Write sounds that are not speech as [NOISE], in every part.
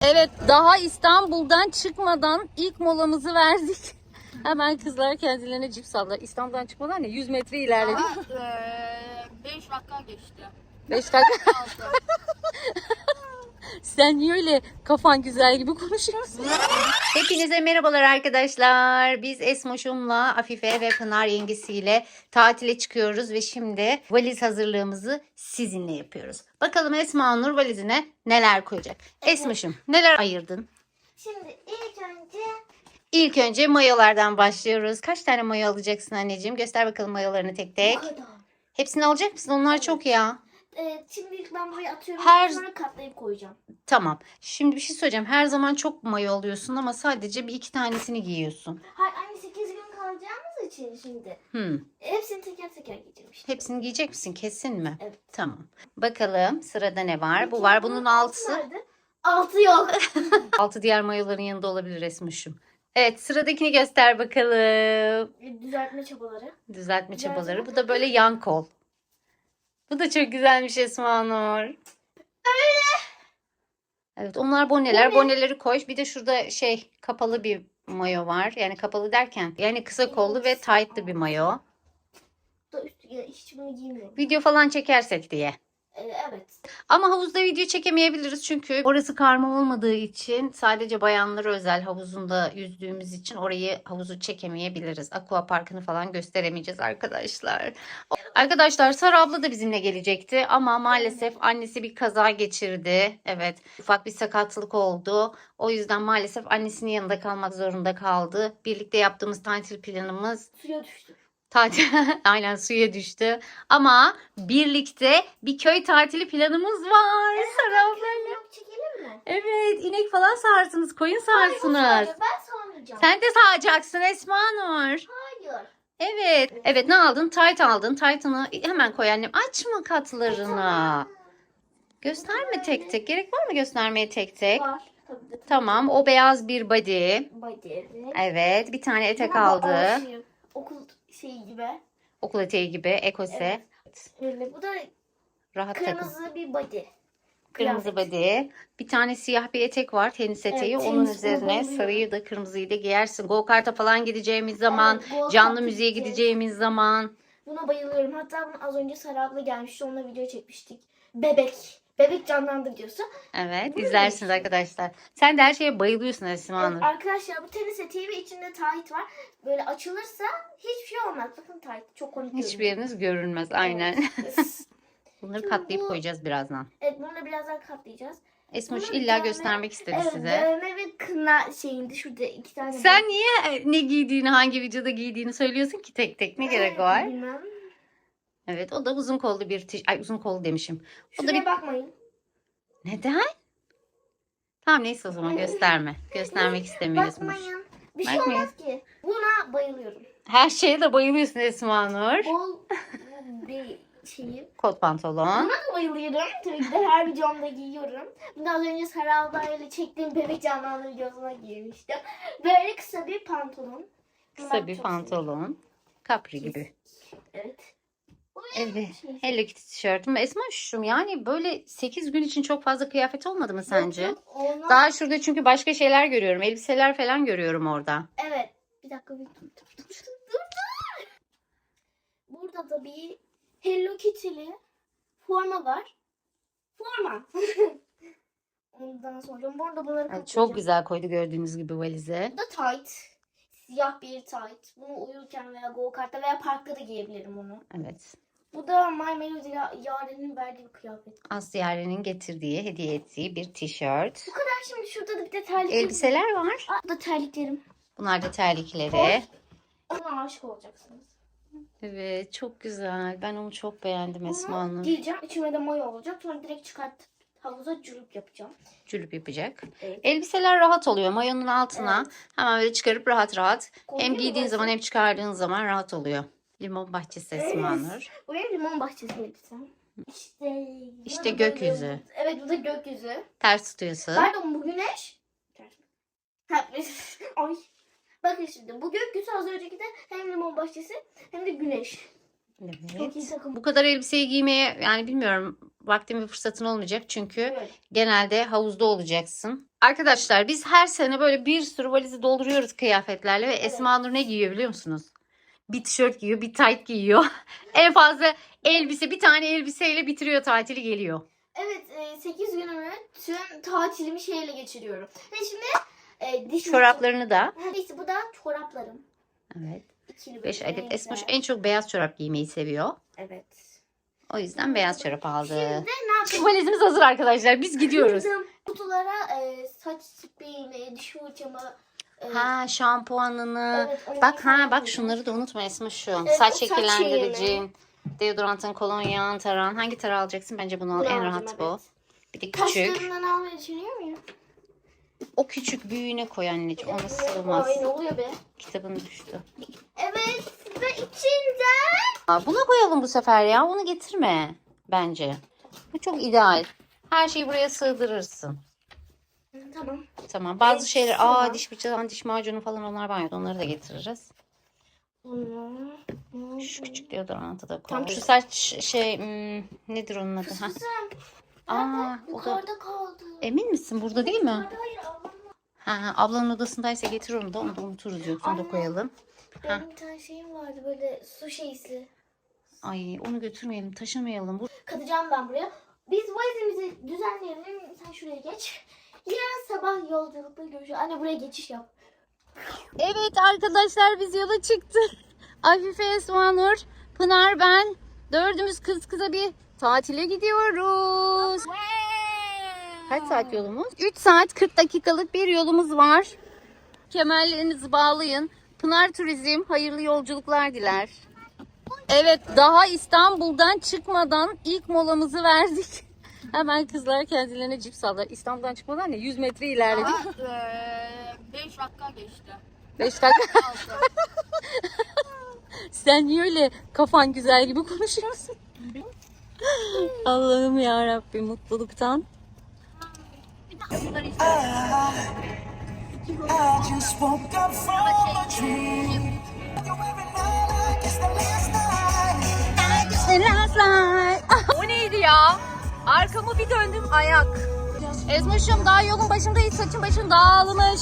Evet daha İstanbul'dan çıkmadan ilk molamızı verdik. [LAUGHS] Hemen kızlar kendilerine cips aldılar. İstanbul'dan çıkmadan ne? 100 metre ilerledik. 5 dakika geçti. 5 dakika. [LAUGHS] Sen niye öyle kafan güzel gibi konuşuyorsun? Hepinize merhabalar arkadaşlar. Biz Esmoş'umla Afife ve Pınar yengesiyle tatile çıkıyoruz ve şimdi valiz hazırlığımızı sizinle yapıyoruz. Bakalım Esma Nur valizine neler koyacak? Esmoş'um neler ayırdın? Şimdi ilk önce İlk önce mayolardan başlıyoruz. Kaç tane mayo alacaksın anneciğim? Göster bakalım mayolarını tek tek. Hepsini alacak mısın? Onlar çok ya. Ee, şimdi ilk ben buraya atıyorum. Her- Sonra katlayıp koyacağım. Tamam. Şimdi bir şey söyleyeceğim. Her zaman çok mayo alıyorsun ama sadece bir iki tanesini giyiyorsun. Hayır anne 8 gün kalacağımız için şimdi. Hmm. Hepsini teker teker giyeceğim işte. Hepsini giyecek misin? Kesin mi? Evet. Tamam. Bakalım sırada ne var? Bu var. Bunun altısı. Nerede? Altı yok. [LAUGHS] [LAUGHS] Altı diğer mayoların yanında olabilir Esmuş'um. Evet sıradakini göster bakalım. Düzeltme çabaları. Düzeltme Güzel. çabaları. Bu da böyle yan kol. Bu da çok güzelmiş Esma Nur. Evet onlar boneler. Bone. Boneleri koy. Bir de şurada şey kapalı bir mayo var. Yani kapalı derken yani kısa kollu ve tight'lı bir mayo. Da üstü ya, hiç bunu giymiyorum. Video falan çekersek diye. Evet. Ama havuzda video çekemeyebiliriz çünkü orası karma olmadığı için sadece bayanlara özel havuzunda yüzdüğümüz için orayı havuzu çekemeyebiliriz. Aqua parkını falan gösteremeyeceğiz arkadaşlar. Arkadaşlar Sara abla da bizimle gelecekti ama maalesef annesi bir kaza geçirdi. Evet ufak bir sakatlık oldu. O yüzden maalesef annesinin yanında kalmak zorunda kaldı. Birlikte yaptığımız tatil planımız Suya düştü. Tatil [LAUGHS] aynen suya düştü. Ama birlikte bir köy tatili planımız var. Sara ablayla. Yok çekelim mi? Evet inek falan sağarsınız. Koyun sağarsınız. Hayır, ben sormayacağım. Sen de sağacaksın Esma Nur. Hayır. Evet. Evet ne aldın? Tayt aldın. Taytını hemen koy annem. Açma katlarını. Gösterme tek tek. Gerek var mı göstermeye tek tek? Var. Tamam o beyaz bir body. Body evet. Evet bir tane etek aldı. Okul şeyi gibi. Okul eteği gibi ekose. Öyle. Bu da Rahat takım. kırmızı bir body. Kırmızı Kıyafet. body. Bir tane siyah bir etek var. Tenis eteği. Evet, Onun tenis üzerine bayılıyorum. sarıyı da kırmızıyı da giyersin. Go kart'a falan gideceğimiz zaman, Evet, canlı müziğe gideceğiz. gideceğimiz zaman. Buna bayılıyorum. Hatta az önce Sara abla gelmişti. Onunla video çekmiştik. Bebek. Bebek canlandı diyorsa. Evet, Bu izlersiniz neymiş? arkadaşlar. Sen de her şeye bayılıyorsun Esma Hanım. Evet, arkadaşlar bu tenis eteği ve içinde tight var. Böyle açılırsa hiçbir şey olmaz. Bakın tight. Çok komik Hiçbir görünüyor. yeriniz görünmez. Aynen. Evet. [LAUGHS] Bunları Şimdi katlayıp bu- koyacağız birazdan. evet bunu da birazdan katlayacağız. Esmuş bir illa tane- göstermek istedi Evet size. dövme ve kına şeyinde şurada iki tane. Sen niye ne giydiğini, hangi videoda giydiğini söylüyorsun ki tek tek? Ne gerek var? Bilmem. Evet, o da uzun kollu bir tiş... Ay uzun kollu demişim. O da Şuraya bir bakmayın. Neden? Tamam neyse o zaman gösterme. [LAUGHS] Göstermek istemiyorsunuz. Bakmayın. Bir şey Bakmayın. olmaz ki. Buna bayılıyorum. Her şeye de bayılıyorsun Esma Nur. Bol bir şeyim. Kot pantolon. Buna da bayılıyorum. Tabii ki de her videomda giyiyorum. Bunu az önce Sara abla ile çektiğim bebek canlandı videosuna giymiştim. Böyle kısa bir pantolon. Kısa Ben bir pantolon. Capri gibi. seviyorum. Evet. Evet. Hello Kitty tişörtüm. Esma şuşum yani böyle 8 gün için çok fazla kıyafet olmadı mı sence? Yok, olmaz. Daha şurada çünkü başka şeyler görüyorum. Elbiseler falan görüyorum orada. Evet. Bir dakika bir dur dur dur dur dur. Burada da bir Hello Kitty'li forma var. Forma. [LAUGHS] Ondan sonra burada bunları Yani çok güzel koydu gördüğünüz gibi valize. Bu da tight. Siyah bir tight. Bunu uyurken veya go kartta veya parkta da giyebilirim bunu. Evet. Bu da My Melody Ya- Yaren'in verdiği bir kıyafet. Aslı Yaren'in getirdiği, hediye ettiği bir tişört. Bu kadar şimdi şurada da bir de terliklerim. Elbiseler var. Aa, bu da terliklerim. Bunlar da terlikleri. Ona aşık olacaksınız. Evet çok güzel. Ben onu çok beğendim Esma Hanım. giyeceğim. İçime de mayo olacak. Sonra direkt çıkartıp havuza cürüp yapacağım. Cülüp yapacak. Evet. Elbiseler rahat oluyor. Mayonun altına hemen böyle çıkarıp rahat rahat. Hem Koyuyor mu giydiğin zaman hem çıkardığın zaman rahat oluyor. Limon bahçesi Esma Evet. Nur. Bu benim limon bahçesi elbisem. İşte. İşte buna gökyüzü. bayılıyorum. Evet bu da gökyüzü. Ters tutuyorsun. Pardon bu güneş. Ha, [LAUGHS] Ay. Bakın şimdi bu gökyüzü az önceki de hem limon bahçesi hem de güneş. Çok iyi Evet. takım. Bu kadar elbiseyi giymeye yani bilmiyorum vaktin ve fırsatın olmayacak çünkü Evet. genelde havuzda olacaksın. Arkadaşlar biz her sene böyle bir sürü valizi dolduruyoruz kıyafetlerle ve Esma Nur ne giyiyor biliyor musunuz? Bir tişört giyiyor, bir tayt giyiyor. [LAUGHS] en fazla elbise, bir tane elbiseyle bitiriyor tatili geliyor. Evet 8 günümü tüm tatilimi şeyle geçiriyorum. Ve şimdi e, diş Çoraplarını da. Neyse bu da çoraplarım. Evet. İkili 5 böyle adet. Esmoş renkler. en çok beyaz çorap giymeyi seviyor. Evet. O yüzden beyaz çorap aldı. Şimdi ne yapayım? Valizimiz hazır arkadaşlar. Biz gidiyoruz. Kutulara e, saç spreyimi, diş fırçamı. Ha şampuanını. evet, Bak ha bak şunları da unutma Esma şu. Evet, saç şekillendiricin, deodorantın, kolonyan, taran. Hangi tarağı alacaksın? Bence bunu al. Bunu en rahat bu. evet. Bir de küçük. Kaşlarından almayı düşünüyor muyum? O küçük büyüğüne koy anneciğim. Ona sığmaz. Ay ne oluyor be? Kitabın düştü. Evet ve içinden. Aa, buna koyalım bu sefer ya. Onu getirme bence. Bu çok ideal. Her şeyi buraya sığdırırsın. Tamam. Tamam. Bazı Evet, şeyler, tamam. aa diş fırçadan diş macunu falan onlar banyoda. Onları da getiririz. Şu küçük deodorantı da koy. Tamam. Şu saç şey hmm, nedir onun adı? Ha. Kızım. Aa, o da- kaldı. Emin misin? Burada değil mi? Yukarıda hayır ablam. Ha, ha, ablanın odasındaysa getir onu da. Onu da unuturuz yoksa onu da koyalım. Benim bir tane şeyim vardı böyle su şeysi. Ay onu götürmeyelim, taşımayalım. Bu... Katacağım ben buraya. Biz valizimizi düzenleyelim. Sen şuraya geç. Yarın sabah yolculukta görüşürüz. Anne buraya geçiş yap. Evet arkadaşlar biz yola çıktık. [LAUGHS] Afife Esmanur, Pınar ben. Dördümüz kız kıza bir tatile gidiyoruz. Kaç saat yolumuz? 3 saat 40 dakikalık bir yolumuz var. Kemerlerinizi bağlayın. Pınar Turizm hayırlı yolculuklar diler. Evet daha İstanbul'dan çıkmadan ilk molamızı verdik. [LAUGHS] Hemen kızlar kendilerine cips aldılar. İstanbul'dan çıkmadan ne 100 metre ilerledik. 5 dakika geçti. 5 dakika. [LAUGHS] [LAUGHS] Sen niye öyle kafan güzel gibi konuşuyorsun? Allah'ım ya Rabbim mutluluktan. I just woke up from a dream. Night. [LAUGHS] O neydi ya? Arkamı bir döndüm ayak. Ezmişim daha yolun başındayız saçın başın dağılmış.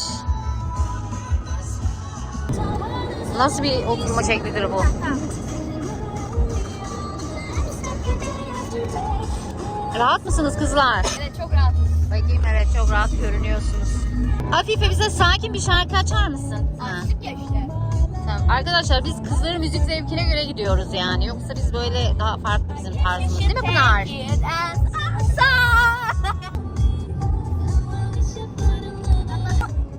Nasıl bir oturma şeklidir bu? Rahat mısınız kızlar? Evet çok rahat. Bakayım evet çok rahat görünüyorsunuz. Afife bize sakin bir şarkı açar mısın? Ha. ya işte. Arkadaşlar biz kızların müzik zevkine göre gidiyoruz yani. Yoksa biz böyle daha farklı bizim tarzımız değil mi Pınar? [LAUGHS]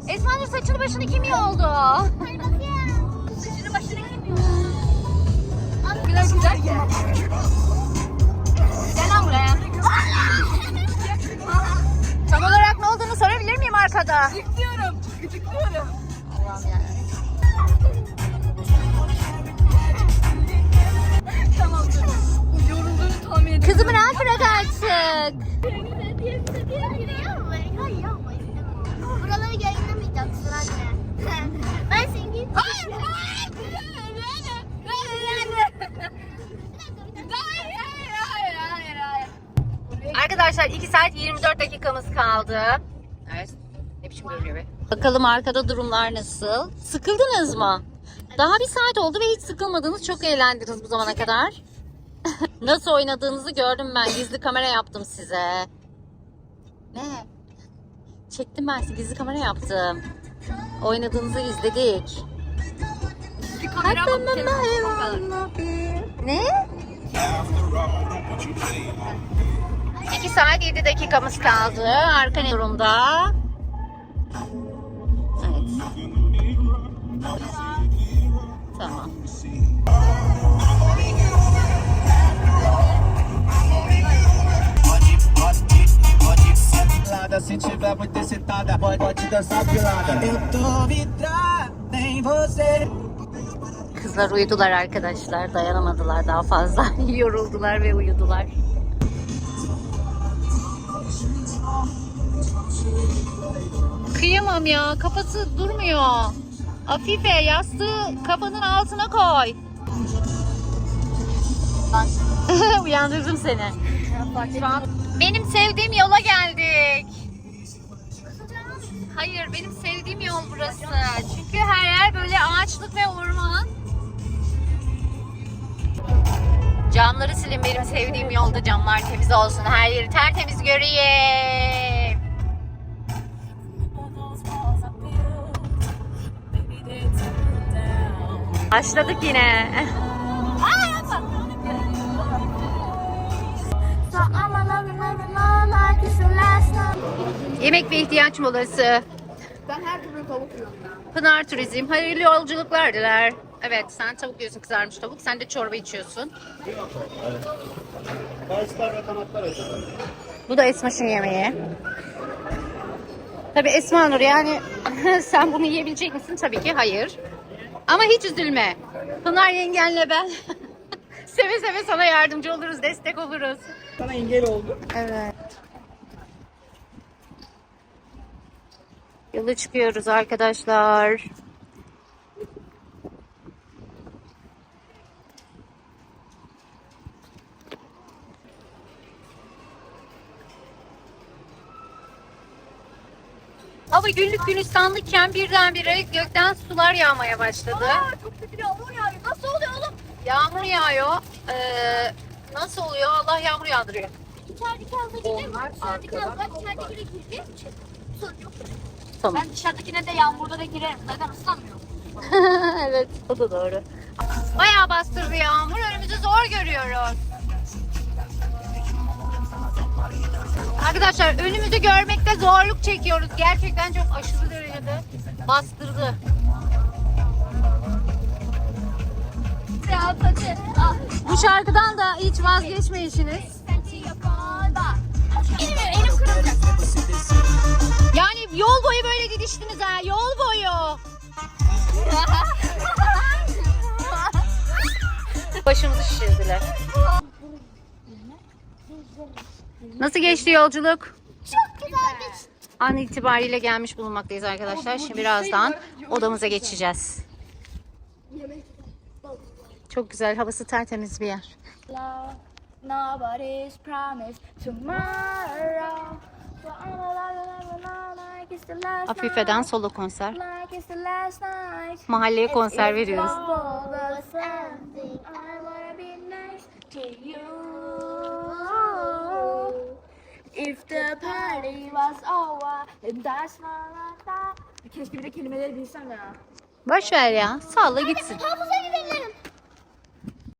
Esma Nur saçını başını kim yoldu? Hadi bakayım. Saçını başını kim yiyor? Güzel güzel ki. Gel lan buraya. Tam olarak ne olduğunu sorabilir miyim arkada? Gıdıklıyorum. Gıdıklıyorum. Allah'ım ya. Tamamdır. Yorulduğunu tahmin ediyorum. Kızımı rahat bırak artık. Buraları yayınlamayacaksın anne. [LAUGHS] ben seni... Hayır, hayır, hayır, hayır, hayır. Arkadaşlar 2 saat 24 dakikamız kaldı. Evet. Ne biçim görünüyor be? Bakalım arkada durumlar nasıl? Sıkıldınız mı? Daha bir saat oldu ve hiç sıkılmadınız. Çok eğlendiniz bu zamana kadar. [LAUGHS] nasıl oynadığınızı gördüm ben. Gizli kamera yaptım size. Ne? Çektim ben size. Gizli kamera yaptım. Oynadığınızı izledik. Bir kamera mama Ne? 2 saat 7 dakikamız kaldı. Arka ne durumda? Dançar pelada. Eu tô vidrado em você. Kızlar uyudular arkadaşlar. Dayanamadılar daha fazla. [LAUGHS] Yoruldular ve uyudular. Kıyamam ya. Kafası durmuyor. Afife yastığı kafanın altına koy. [LAUGHS] Uyandırdım seni. Benim sevdiğim yola geldik. Hayır benim sevdiğim yol burası. Çünkü her yer böyle ağaçlık ve orman. Camları silin benim sevdiğim yolda camlar temiz olsun. Her yeri tertemiz göreyim. Başladık yine. [LAUGHS] Yemek ve ihtiyaç molası. Ben her türlü tavuk yiyorum. Pınar Turizm. Hayırlı yolculuklar diler. Evet sen tavuk yiyorsun kızarmış tavuk. Sen de çorba içiyorsun. Kayısılar ve kanatlar ödedi. Bu da Esmaş'ın yemeği. Tabii Esma Nur yani [LAUGHS] sen bunu yiyebilecek misin? Tabii ki hayır. Ama hiç üzülme. Pınar yengenle ben [LAUGHS] seve seve sana yardımcı oluruz, destek oluruz. Sana engel oldu. Evet. Yola çıkıyoruz arkadaşlar. Hava güllük gülistanlıkken birdenbire gökten sular yağmaya başladı. Çok kötü bir yağmur yağıyor. Nasıl oluyor oğlum? Yağmur yağıyor. Ee, nasıl oluyor? Allah yağmur yağdırıyor. İçerideki havza gidelim. İçerideki havza içeridekine girdi. Sorun yok. Tamam. Ben dışarıdakine de yağmurda da girerim. Zaten ıslanmıyorum. [LAUGHS] evet, o da doğru. Bayağı bastırdı yağmur. Önümüzü zor görüyoruz. Arkadaşlar önümüzü görmekte zorluk çekiyoruz. Gerçekten çok aşırı derecede bastırdı. Ah. Bu şarkıdan da hiç vazgeçmeyişiniz. Elim, elim kırılacak. Yol boyu böyle didiştiniz ha. Yol boyu. [LAUGHS] Başımızı şişirdiler. Nasıl geçti yolculuk? Çok güzel geçti. An itibariyle gelmiş bulunmaktayız arkadaşlar. Şimdi birazdan odamıza geçeceğiz. Çok güzel, havası tertemiz bir yer. Nobody's promised tomorrow. Afife'den solo konser. Mahalleye konser veriyoruz. If the party was over, then that's. Keşke bir de kelimeleri bilsem ya. Boş ver ya, salla gitsin. Havuza gidelim.